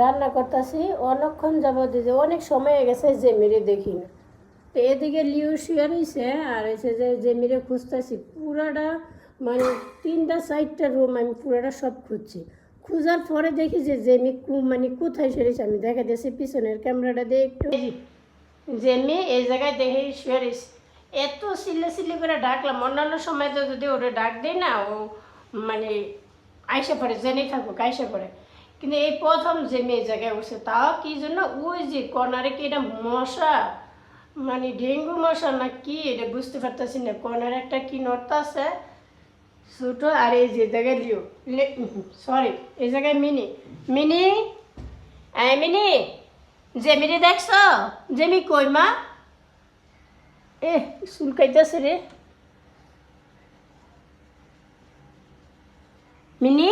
রান্না করতেছি, অনেকক্ষণ যাবত যে অনেক সময় হয়ে গেছে জেমিরে দেখি না তো এদিকে লিউ শুয়ে রয়েছে আর এসে যে জেমিরে খুঁজতেছি, পুরাটা মানে তিনটা চারটা রুম আমি পুরাটা সব খুঁজছি। খুঁজার পরে দেখি যে জেমি মানে কোথায় সেরেছে, আমি দেখা দিয়েছি পিছনের ক্যামেরাটা দিয়ে একটু। জেমি এই জায়গায় দেখে শুয়ে এত সিলে সিলে করে ডাকলাম, অন্যান্য সময় তো যদি ওরে ডাক দেয় না, ও মানে আইসে পড়ে জেনে থাকুক, আইসে পড়ে। কিন্তু এই প্রথম জেমি এই জায়গায় উঠছে তাও কি জন্য? ওই যে কর্নারে কি এটা মশা? মানে ডেঙ্গু মশা না কি? এটা বুঝতে পারতেছি না। কর্নারে একটা কি নর্তা আছে? ছোটো আর এই যে জায়গায় লিও। সরি এই জায়গায় মিনি। মিনি? এই মিনি? জেমিনি দেখছ? জেমি কই মা? এ চুলকাইতেছে রে। মিনি?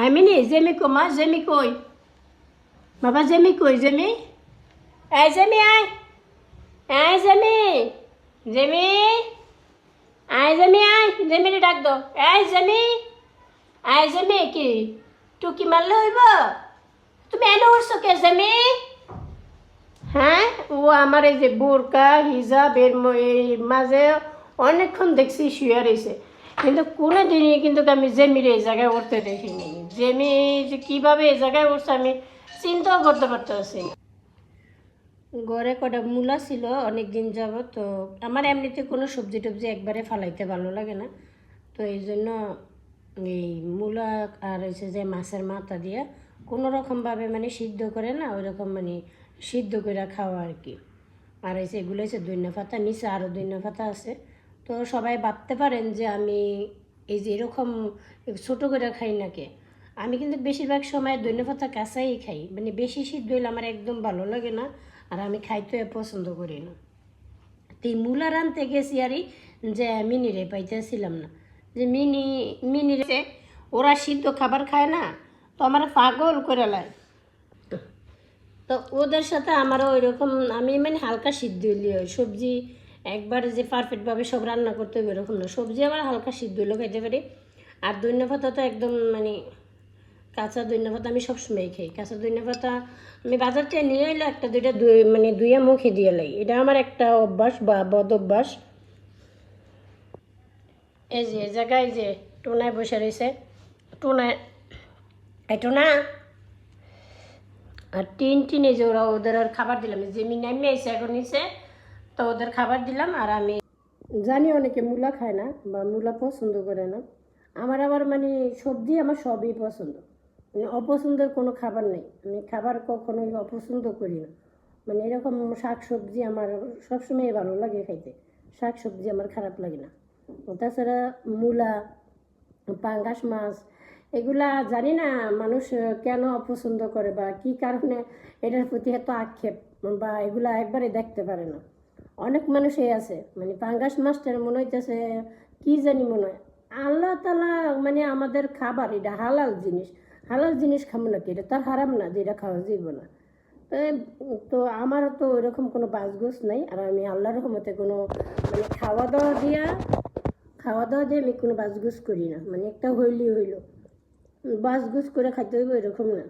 হ্যাঁ মিনি জেমি কো মা জেমি কই বাবা জেমি কই জেমি এই জেমি আয় এই জেমি জেমি আয় জেমি আয় জেমিনি ডাক দো এই জেমি আয় জেমি কি টুকি মারলে হইব তুমি এনে উঠছো কে জেমি হ্যাঁ ও আমার এই যে বোরকা হিজাব এর মাঝে অনেকক্ষণ দেখছি শুয়ে রয়েছে কিন্তু কোনো দিনই কিন্তু আমি জেমির এই জায়গায় উঠতে দেখিনি। জেমি যে কীভাবে এই জায়গায় উঠছে আমি চিন্তাও করতে পারতেছি ঘরে কটা মূলা ছিল অনেক দিন যাব তো আমার এমনিতে কোনো সবজি টবজি একবারে ফালাইতে ভালো লাগে না। তো এই জন্য এই মূলা আর হচ্ছে যে মাছের মাথা দিয়ে কোনো রকমভাবে মানে সিদ্ধ করে না ওই রকম মানে সিদ্ধ করে খাওয়া আর কি। আর হচ্ছে এগুলো হচ্ছে দৈন্য পাতা, নিচে আরও দৈন্য পাতা আছে। তো সবাই ভাবতে পারেন যে আমি এই যে এরকম ছোটো করে খাই নাকি? আমি কিন্তু বেশিরভাগ সময় দৈন্য পাতা কাঁচাই খাই। মানে বেশি সিদ্ধ হইলে আমার একদম ভালো লাগে না আর আমি খাইতে পছন্দ করি না। তো এই মূলা রানতে গেছি আরই যে মিনিরে পাইতেছিলাম না। যে মিনি মিনিরে ওরা সিদ্ধ খাবার খায় না তো আমার পাগল করে লাগে তো? ওদের সাথে আমারও ওই রকম আমি মানে হালকা সিদ্ধ। সবজি একবার যে পারফেক্টভাবে সব রান্না করতে হবে এরকম না। সবজি আবার হালকা সিদ্ধ হলেও খাইতে পারি। আর দৈন্য পাতা তো একদম মানে কাঁচা দৈন্য পাতা আমি সবসময় খাই। কাঁচা দৈন্য পাতা আমি বাজার থেকে নিয়ে এলে একটা, দুইটা, দুই মানে দুইয়া মুখে দিয়ে লাই। এটা আমার একটা অভ্যাস বা বদ অভ্যাস। এই যে জায়গায় যে টোনায় বসে রয়েছে টোনায় টোনা, আর টিন টিনে যে ওরা ওদের আর খাবার দিলাম যে মি নামিয়ে এসে এখন নিচে তো ওদের খাবার দিলাম আর আমি জানি অনেকে মূলা খায় না বা মূলা পছন্দ করে না। আমার আবার মানে সবজি আমার সবই পছন্দ। মানে অপছন্দের কোনো খাবার নেই। আমি খাবার কখনোই অপছন্দ করি না। মানে এরকম শাক সবজি আমার সবসময় ভালো লাগে খাইতে। শাক সবজি আমার খারাপ লাগে না। তাছাড়া মূলা, পাঙ্গাস মাছ, এগুলা জানি না মানুষ কেন অপছন্দ করে বা কি কারণে এটার প্রতি এত আক্ষেপ বা এগুলা একবারে দেখতে পারে না। অনেক মানুষই আছে। মানে পাঙ্গাস মাছটার মনে হইতেছে, কি জানি মনে হয়। আল্লাহ তালা মানে আমাদের খাবার, এটা হালাল জিনিস। হালাল জিনিস খাব না কি এটা তো আর হারাম না যেটা খাওয়া যাইব না। তো আমার তো ওইরকম কোনো বাসগোস নাই। আর আমি আল্লাহর রহমতে কোনো মানে খাওয়া দাওয়া দিয়া খাওয়া দাওয়া দিয়ে আমি কোনো বাসগুস করি না। মানে একটা হইলেই হইল। বাসগুস করে খাইতে হইব এরকম না।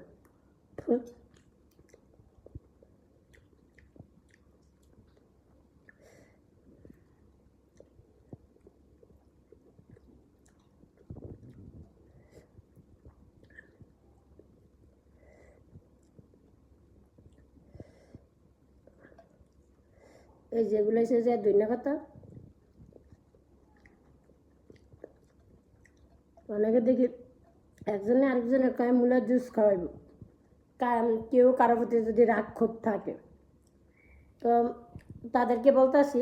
এই যেগুলো হচ্ছে যে ধনিয়া পাতা। অনেকে দেখি একজনে আরেকজনের কয় মূলার জুস খাওয়াইব। কারণ কেউ কারোর প্রতি যদি রাগ ক্ষোভ থাকে। তো তাদেরকে বলতেছি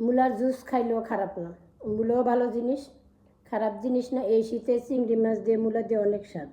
মূলার জুস খাইলেও খারাপ না। মূলাও ভালো জিনিস, খারাপ জিনিস না। এই শীতে চিংড়ি মাছ দিয়ে মূলা দিয়ে অনেক স্বাদ।